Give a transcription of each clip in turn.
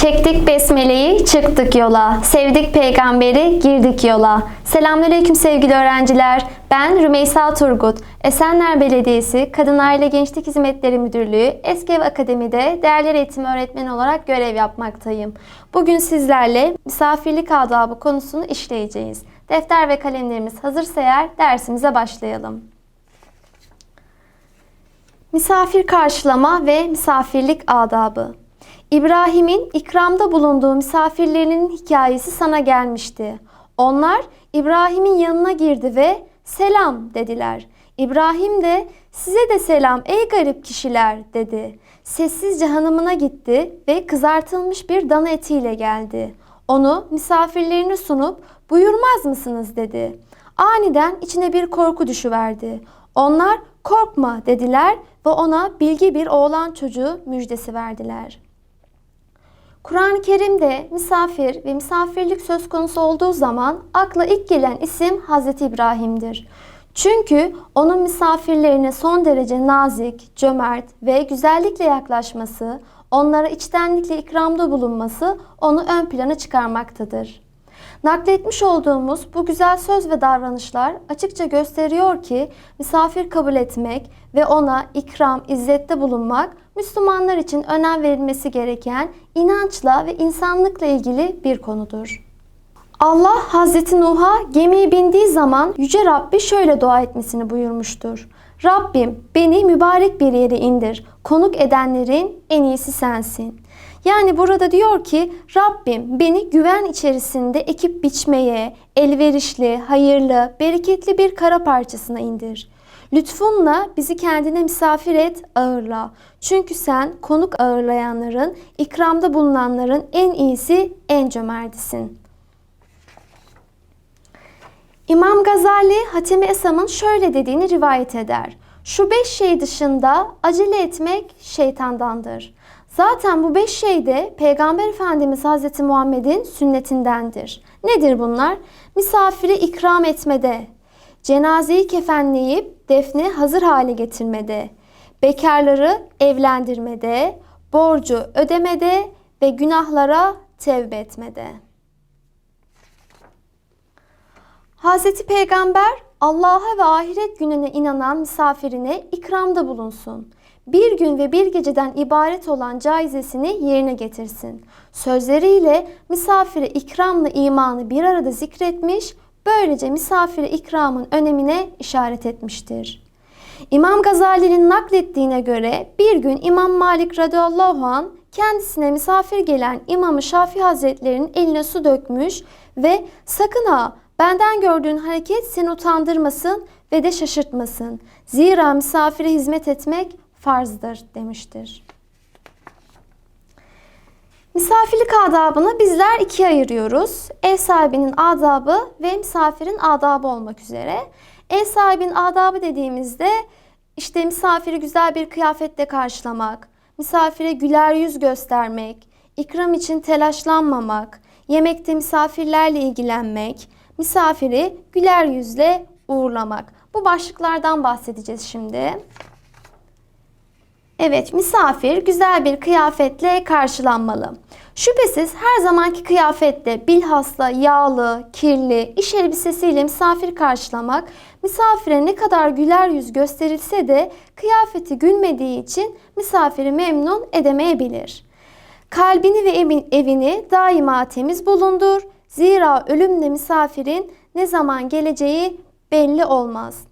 Çektik besmeleyi, çıktık yola. Sevdik peygamberi, girdik yola. Selamünaleyküm sevgili öğrenciler. Ben Rümeysa Turgut. Esenler Belediyesi Kadınlar ile Gençlik Hizmetleri Müdürlüğü Eskev Akademi'de değerler eğitimi öğretmeni olarak görev yapmaktayım. Bugün sizlerle misafirlik adabı konusunu işleyeceğiz. Defter ve kalemlerimiz hazırsa eğer dersimize başlayalım. Misafir karşılama ve misafirlik adabı. İbrahim'in ikramda bulunduğu misafirlerinin hikayesi sana gelmişti. Onlar İbrahim'in yanına girdi ve selam dediler. İbrahim de size de selam ey garip kişiler dedi. Sessizce hanımına gitti ve kızartılmış bir dana etiyle geldi. Onu misafirlerine sunup buyurmaz mısınız dedi. Aniden içine bir korku düşüverdi. Onlar korkma dediler ve ona bilgi bir oğlan çocuğu müjdesi verdiler. Kur'an-ı Kerim'de misafir ve misafirlik söz konusu olduğu zaman akla ilk gelen isim Hazreti İbrahim'dir. Çünkü onun misafirlerine son derece nazik, cömert ve güzellikle yaklaşması, onlara içtenlikle ikramda bulunması onu ön plana çıkarmaktadır. Nakletmiş olduğumuz bu güzel söz ve davranışlar açıkça gösteriyor ki misafir kabul etmek ve ona ikram, izzette bulunmak Müslümanlar için önem verilmesi gereken inançla ve insanlıkla ilgili bir konudur. Allah Hazreti Nuh'a gemiye bindiği zaman Yüce Rabbi şöyle dua etmesini buyurmuştur. Rabbim beni mübarek bir yere indir. Konuk edenlerin en iyisi sensin. Yani burada diyor ki Rabbim beni güven içerisinde ekip biçmeye, elverişli, hayırlı, bereketli bir kara parçasına indir. Lütfunla bizi kendine misafir et, ağırla. Çünkü sen konuk ağırlayanların, ikramda bulunanların en iyisi, en cömertisin. İmam Gazali Hatemi Esam'ın şöyle dediğini rivayet eder. Şu beş şey dışında acele etmek şeytandandır. Zaten bu beş şey de Peygamber Efendimiz Hazreti Muhammed'in sünnetindendir. Nedir bunlar? Misafiri ikram etmede, cenazeyi kefenleyip defni hazır hale getirmede, bekarları evlendirmede, borcu ödemede ve günahlara tevbe etmede. Hazreti Peygamber Allah'a ve ahiret gününe inanan misafirine ikramda bulunsun. Bir gün ve bir geceden ibaret olan caizesini yerine getirsin. Sözleriyle misafire ikramla imanı bir arada zikretmiş, böylece misafire ikramın önemine işaret etmiştir. İmam Gazali'nin naklettiğine göre bir gün İmam Malik radıyallahu an kendisine misafir gelen İmam-ı Şafii Hazretlerinin eline su dökmüş ve sakın ha benden gördüğün hareket seni utandırmasın ve de şaşırtmasın. Zira misafire hizmet etmek farzdır demiştir. Misafirlik adabını bizler ikiye ayırıyoruz. Ev sahibinin adabı ve misafirin adabı olmak üzere. Ev sahibinin adabı dediğimizde işte misafiri güzel bir kıyafetle karşılamak, misafire güler yüz göstermek, ikram için telaşlanmamak, yemekte misafirlerle ilgilenmek, misafiri güler yüzle uğurlamak. Bu başlıklardan bahsedeceğiz şimdi. Evet, misafir güzel bir kıyafetle karşılanmalı. Şüphesiz her zamanki kıyafette bilhassa yağlı, kirli, iş elbisesiyle misafir karşılamak, misafire ne kadar güler yüz gösterilse de kıyafeti gülmediği için misafiri memnun edemeyebilir. Kalbini ve evini daima temiz bulundur. Zira ölümle misafirin ne zaman geleceği belli olmaz.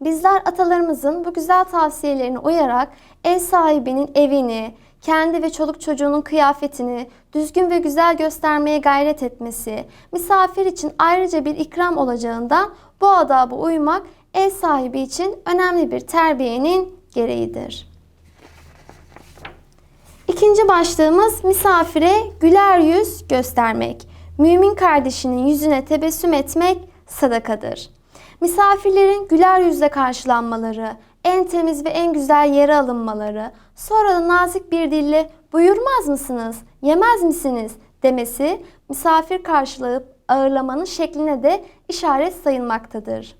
Bizler atalarımızın bu güzel tavsiyelerine uyarak ev sahibinin evini, kendi ve çoluk çocuğunun kıyafetini düzgün ve güzel göstermeye gayret etmesi, misafir için ayrıca bir ikram olacağından bu adabı uymak ev sahibi için önemli bir terbiyenin gereğidir. İkinci başlığımız misafire güler yüz göstermek. Mümin kardeşinin yüzüne tebessüm etmek sadakadır. Misafirlerin güler yüzle karşılanmaları, en temiz ve en güzel yere alınmaları, sonra da nazik bir dille buyurmaz mısınız, yemez misiniz demesi misafir karşılayıp ağırlamanın şekline de işaret sayılmaktadır.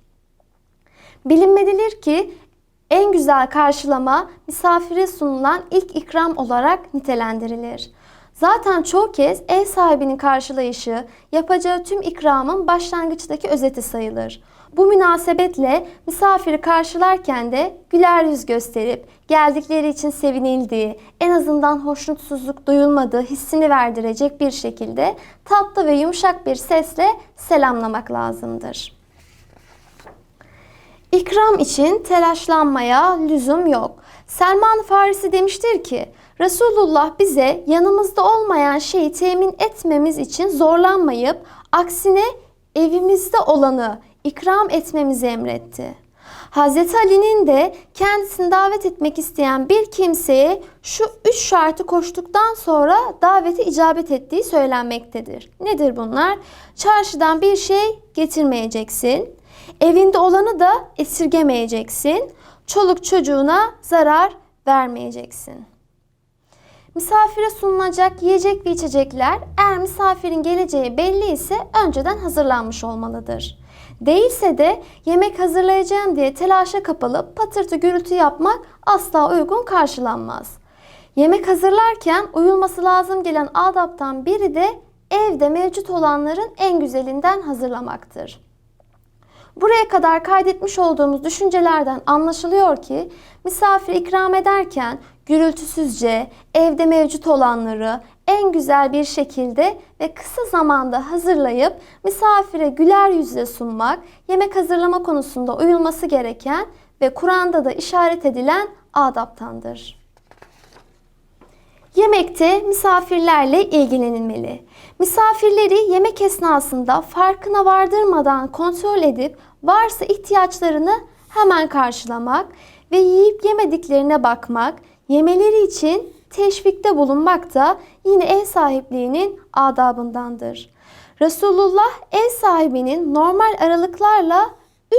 Bilinmelidir ki en güzel karşılama misafire sunulan ilk ikram olarak nitelendirilir. Zaten çoğu kez ev sahibinin karşılayışı yapacağı tüm ikramın başlangıçtaki özeti sayılır. Bu münasebetle misafiri karşılarken de güler yüz gösterip geldikleri için sevinildiği, en azından hoşnutsuzluk duyulmadığı hissini verdirecek bir şekilde tatlı ve yumuşak bir sesle selamlamak lazımdır. İkram için telaşlanmaya lüzum yok. Selman Farisi demiştir ki, Resulullah bize yanımızda olmayan şeyi temin etmemiz için zorlanmayıp aksine evimizde olanı ikram etmemizi emretti. Hazreti Ali'nin de kendisini davet etmek isteyen bir kimseye şu üç şartı koştuktan sonra davete icabet ettiği söylenmektedir. Nedir bunlar? Çarşıdan bir şey getirmeyeceksin. Evinde olanı da esirgemeyeceksin. Çoluk çocuğuna zarar vermeyeceksin. Misafire sunulacak yiyecek ve içecekler eğer misafirin geleceği belli ise önceden hazırlanmış olmalıdır. Değilse de yemek hazırlayacağım diye telaşa kapılıp patırtı gürültü yapmak asla uygun karşılanmaz. Yemek hazırlarken uyulması lazım gelen adaptan biri de evde mevcut olanların en güzelinden hazırlamaktır. Buraya kadar kaydetmiş olduğumuz düşüncelerden anlaşılıyor ki misafir ikram ederken gürültüsüzce evde mevcut olanları en güzel bir şekilde ve kısa zamanda hazırlayıp misafire güler yüzle sunmak yemek hazırlama konusunda uyulması gereken ve Kur'an'da da işaret edilen adaptandır. Yemekte misafirlerle ilgilenilmeli. Misafirleri yemek esnasında farkına vardırmadan kontrol edip varsa ihtiyaçlarını hemen karşılamak ve yiyip yemediklerine bakmak, yemeleri için teşvikte bulunmak da yine ev sahipliğinin adabındandır. Resulullah ev sahibinin normal aralıklarla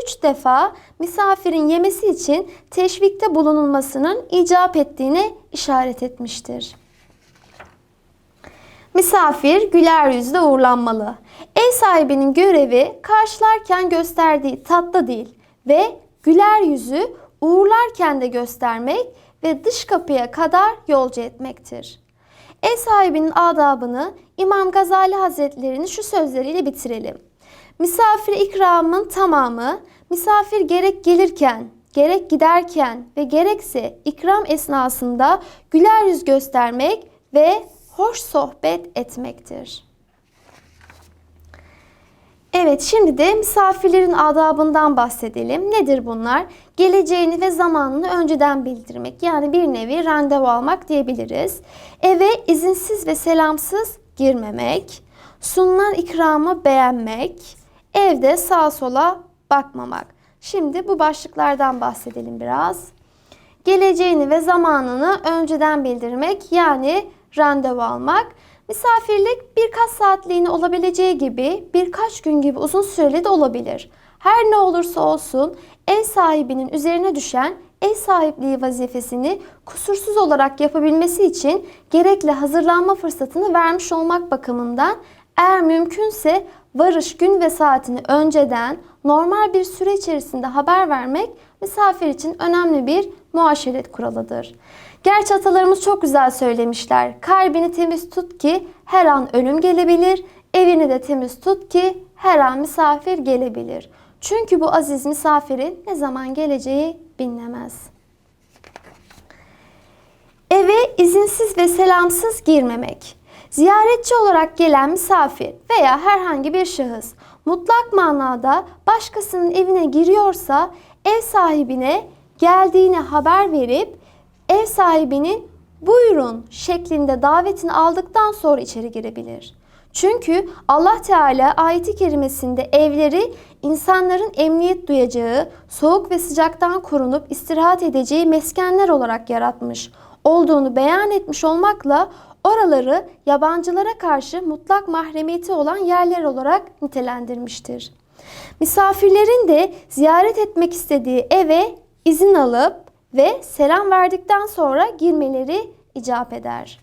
3 defa misafirin yemesi için teşvikte bulunulmasının icap ettiğine işaret etmiştir. Misafir güler yüzle uğurlanmalı. Ev sahibinin görevi karşılarken gösterdiği tatlı değil ve güler yüzü uğurlarken de göstermek ve dış kapıya kadar yolcu etmektir. Ev sahibinin adabını İmam Gazali Hazretleri'nin şu sözleriyle bitirelim. Misafir ikramın tamamı, misafir gerek gelirken, gerek giderken ve gerekse ikram esnasında güler yüz göstermek ve hoş sohbet etmektir. Evet şimdi de misafirlerin adabından bahsedelim. Nedir bunlar? Geleceğini ve zamanını önceden bildirmek. Yani bir nevi randevu almak diyebiliriz. Eve izinsiz ve selamsız girmemek. Sunulan ikramı beğenmek. Evde sağa sola bakmamak. Şimdi bu başlıklardan bahsedelim biraz. Geleceğini ve zamanını önceden bildirmek yani randevu almak. Misafirlik birkaç saatliğine olabileceği gibi birkaç gün gibi uzun süreli de olabilir. Her ne olursa olsun ev sahibinin üzerine düşen ev sahipliği vazifesini kusursuz olarak yapabilmesi için gerekli hazırlanma fırsatını vermiş olmak bakımından eğer mümkünse varış gün ve saatini önceden normal bir süre içerisinde haber vermek misafir için önemli bir muaşeret kuralıdır. Gerçi atalarımız çok güzel söylemişler. Kalbini temiz tut ki her an ölüm gelebilir. Evini de temiz tut ki her an misafir gelebilir. Çünkü bu aziz misafirin ne zaman geleceği bilinemez. Eve izinsiz ve selamsız girmemek. Ziyaretçi olarak gelen misafir veya herhangi bir şahıs mutlak manada başkasının evine giriyorsa ev sahibine geldiğini haber verip ev sahibinin buyurun şeklinde davetini aldıktan sonra içeri girebilir. Çünkü Allah Teala ayeti kerimesinde evleri insanların emniyet duyacağı, soğuk ve sıcaktan korunup istirahat edeceği meskenler olarak yaratmış olduğunu beyan etmiş olmakla oraları yabancılara karşı mutlak mahremiyeti olan yerler olarak nitelendirmiştir. Misafirlerin de ziyaret etmek istediği eve izin alıp ve selam verdikten sonra girmeleri icap eder.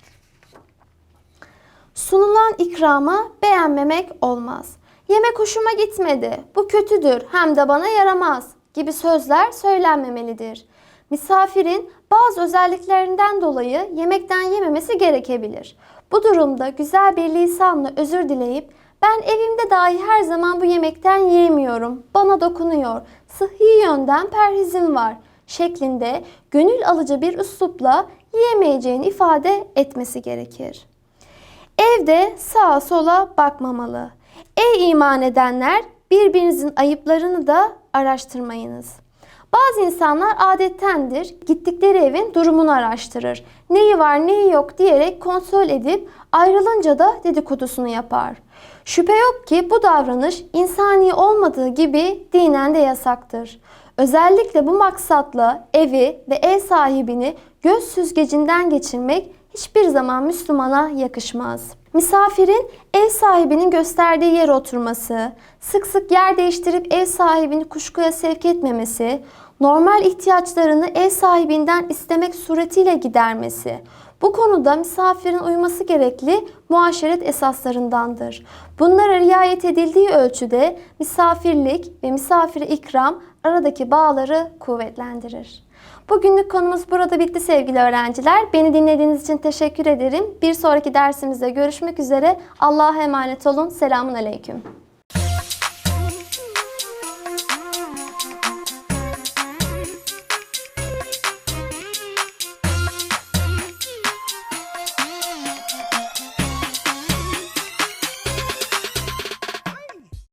Sunulan ikrama beğenmemek olmaz. Yemek hoşuma gitmedi, bu kötüdür, hem de bana yaramaz gibi sözler söylenmemelidir. Misafirin bazı özelliklerinden dolayı yemekten yememesi gerekebilir. Bu durumda güzel bir lisanla özür dileyip ben evimde dahi her zaman bu yemekten yiyemiyorum. Bana dokunuyor. Sıhhi yönden perhizim var şeklinde gönül alıcı bir üslupla yiyemeyeceğini ifade etmesi gerekir. Evde sağa sola bakmamalı. Ey iman edenler birbirinizin ayıplarını da araştırmayınız. Bazı insanlar adettendir gittikleri evin durumunu araştırır. Neyi var neyi yok diyerek kontrol edip ayrılınca da dedikodusunu yapar. Şüphe yok ki bu davranış insani olmadığı gibi dinen de yasaktır. Özellikle bu maksatla evi ve ev sahibini göz süzgecinden geçirmek hiçbir zaman Müslümana yakışmaz. Misafirin ev sahibinin gösterdiği yere oturması, sık sık yer değiştirip ev sahibini kuşkuya sevk etmemesi, normal ihtiyaçlarını ev sahibinden istemek suretiyle gidermesi, bu konuda misafirin uyması gerekli muaşeret esaslarındandır. Bunlara riayet edildiği ölçüde misafirlik ve misafire ikram aradaki bağları kuvvetlendirir. Bugünlük konumuz burada bitti sevgili öğrenciler. Beni dinlediğiniz için teşekkür ederim. Bir sonraki dersimizde görüşmek üzere. Allah'a emanet olun. Selamun Aleyküm.